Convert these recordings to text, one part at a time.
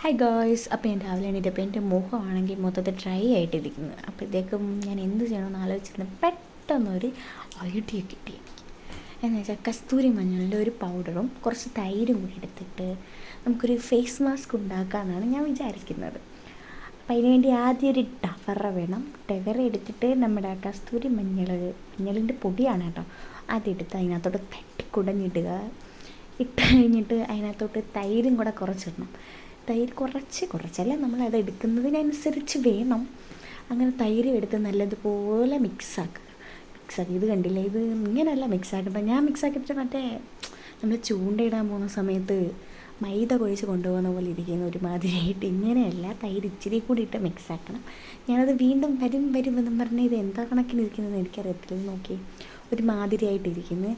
Hi girls അപ്പോൾ ഞാൻ രാവിലെ എണീറ്റപ്പോൾ എന്റെ മുഖമാണെങ്കിൽ മൊത്തത്തിൽ ഡ്രൈ ആയിട്ടിരിക്കുന്നത് അപ്പോഴത്തേക്കും ഞാൻ എന്ത് ചെയ്യണമെന്ന് ആലോചിച്ചിരുന്നു പെട്ടെന്നൊരു ഐഡിയ കിട്ടി എനിക്ക്. എന്ന് വെച്ചാൽ കസ്തൂരി മഞ്ഞളിന്റെ ഒരു പൗഡറും കുറച്ച് തൈരും കൂടി എടുത്തിട്ട് നമുക്കൊരു ഫേസ് മാസ്ക് ഉണ്ടാക്കാമെന്നാണ് ഞാൻ വിചാരിക്കുന്നത്. അപ്പം അതിന് വേണ്ടി ആദ്യം ഒരു ടവറ വേണം. ടവറ എടുത്തിട്ട് നമ്മുടെ കസ്തൂരി മഞ്ഞൾ മഞ്ഞളിന്റെ പൊടിയാണ് കേട്ടോ. അതെടുത്ത് അതിനകത്തോട്ട് തട്ടിക്കുടഞ്ഞിടുക ഇട്ട് കഴിഞ്ഞിട്ട് അതിനകത്തോട്ട് തൈരും കൂടെ കുറച്ചിടണം. തൈര് കുറച്ച് കുറച്ചല്ല നമ്മൾ അത് എടുക്കുന്നതിനനുസരിച്ച് വേണം. അങ്ങനെ തൈര് എടുത്ത് നല്ലതുപോലെ മിക്സാക്കുക മിക്സാക്കി ഇത് കണ്ടില്ല? ഇത് ഇങ്ങനെയല്ല മിക്സാക്കേണ്ടത് ഞാൻ മിക്സാക്കിയിട്ട് മറ്റേ നമ്മൾ ചൂണ്ടയിടാൻ പോകുന്ന സമയത്ത് മൈദ കുഴച്ച് കൊണ്ടുപോകുന്ന പോലെ ഇരിക്കുന്ന ഒരുമാതിരിയായിട്ട് ഇങ്ങനെയല്ല തൈര് ഇച്ചിരി കൂടി ഇട്ട് മിക്സാക്കണം ഞാനത് വീണ്ടും വരും വരും എന്നും പറഞ്ഞ് ഇത് എന്താ കണക്കിന് ഇരിക്കുന്നതെന്ന് എനിക്കറിയത്തില്ല. നോക്കി ഒരുമാതിരിയായിട്ടിരിക്കുന്നത്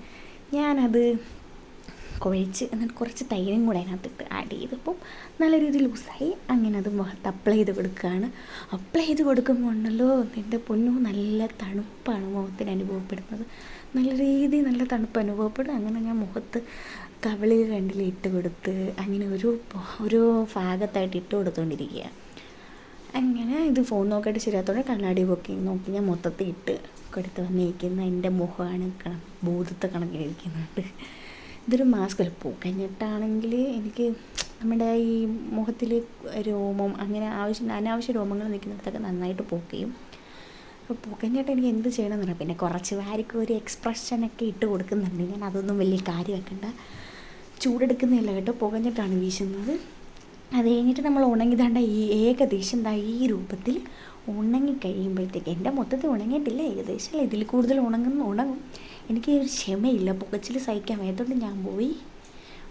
ഞാനത് കുഴച്ച് എന്നിട്ട് കുറച്ച് തൈരും കൂടെ അതിനകത്തിട്ട് ആഡ് ചെയ്തപ്പോൾ നല്ല രീതിയിൽ ലൂസായി. അങ്ങനെ അത് മുഖത്ത് അപ്ലൈ ചെയ്ത് കൊടുക്കുകയാണ്. അപ്ലൈ ചെയ്ത് കൊടുക്കുമ്പോൾ ഉണ്ടല്ലോ എന്റെ പൊന്നു നല്ല തണുപ്പാണ് മുഖത്തിന് അനുഭവപ്പെടുന്നത്. നല്ല രീതിയിൽ നല്ല തണുപ്പ് അനുഭവപ്പെടും. അങ്ങനെ ഞാൻ മുഖത്ത് കവിളിൽ രണ്ടിൽ ഇട്ട് കൊടുത്ത് അങ്ങനെ ഒരു ഒരു ഭാഗത്തായിട്ട് ഇട്ട് കൊടുത്തുകൊണ്ടിരിക്കുക അങ്ങനെ ഇത് ഫോൺ നോക്കിയിട്ട് ശരിയാത്തോടെ കണ്ണാടി പൊക്കി നോക്കി ഞാൻ മൊത്തത്തിൽ ഇട്ട് കൊടുത്ത് വന്നിരിക്കുന്ന എന്റെ മുഖമാണ് ഭൂതത്തെ കണക്കിലിരിക്കുന്നുണ്ട് ഇതൊരു മാസ്ക് അല്ല. പൂക്കഞ്ഞിട്ടാണെങ്കിൽ എനിക്ക് നമ്മുടെ ഈ മുഖത്തിൽ രോമം അങ്ങനെ ആവശ്യം അനാവശ്യ രോമങ്ങൾ നിൽക്കുന്നിടത്തൊക്കെ നന്നായിട്ട് പൂക്കുകയും. അപ്പോൾ പൂക്കഞ്ഞിട്ട് എനിക്ക് എന്ത് ചെയ്യണമെന്ന് പിന്നെ കുറച്ച് വാരിക്ക് ഒരു എക്സ്പ്രഷനൊക്കെ ഇട്ട് കൊടുക്കുന്നുണ്ട്. ഞാൻ അതൊന്നും വലിയ കാര്യമാക്കണ്ട ചൂടെടുക്കുന്നില്ല കേട്ടോ. പുകഞ്ഞിട്ടാണ് വീശുന്നത്. അത് കഴിഞ്ഞിട്ട് നമ്മൾ ഉണങ്ങിതാണ്ട ഈ ഏകദേശം ദാ ഈ രൂപത്തിൽ ഉണങ്ങി കഴിയുമ്പോഴത്തേക്ക് എന്റെ മൊത്തത്തിൽ ഉണങ്ങിയിട്ടില്ല. ഏകദേശം ഇതിൽ കൂടുതൽ ഉണങ്ങുന്ന ഉണങ്ങും. എനിക്ക് ഒരു ക്ഷമയില്ല. പുകച്ചിൽ സഹിക്കാൻ വേണ്ടത് ഞാൻ പോയി?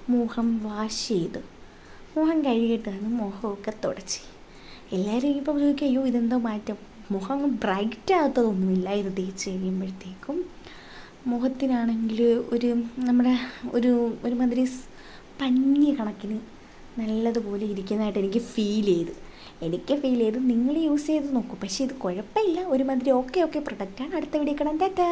മുഖം വാഷ് ചെയ്തു. മുഖം കഴുകിയിട്ടാണ് മുഖമൊക്കെ തുടച്ച്. എല്ലാവരും ഇപ്പോൾ ചോദിക്കും അയ്യോ ഇതെന്തോ മാറ്റം? മുഖം ബ്രൈറ്റ് ആകാത്തതൊന്നുമില്ല. ഇത് തേച്ച് കഴിയുമ്പോഴത്തേക്കും മുഖത്തിനാണെങ്കിൽ ഒരു നമ്മുടെ ഒരു ഒരുമാതിരി പഞ്ഞി കണക്കിന് നല്ലതുപോലെ ഇരിക്കുന്നതായിട്ട് എനിക്ക് ഫീൽ ചെയ്ത്. എനിക്ക് ഫീൽ ചെയ്ത് നിങ്ങൾ യൂസ് ചെയ്ത് നോക്കൂ. പക്ഷേ ഇത് കുഴപ്പമില്ല. ഒരുമാതിരി ഓക്കെ ഓക്കെ പ്രൊഡക്റ്റാണ് അടുത്ത വീഡിയോ കാണാൻ ടാറ്റാ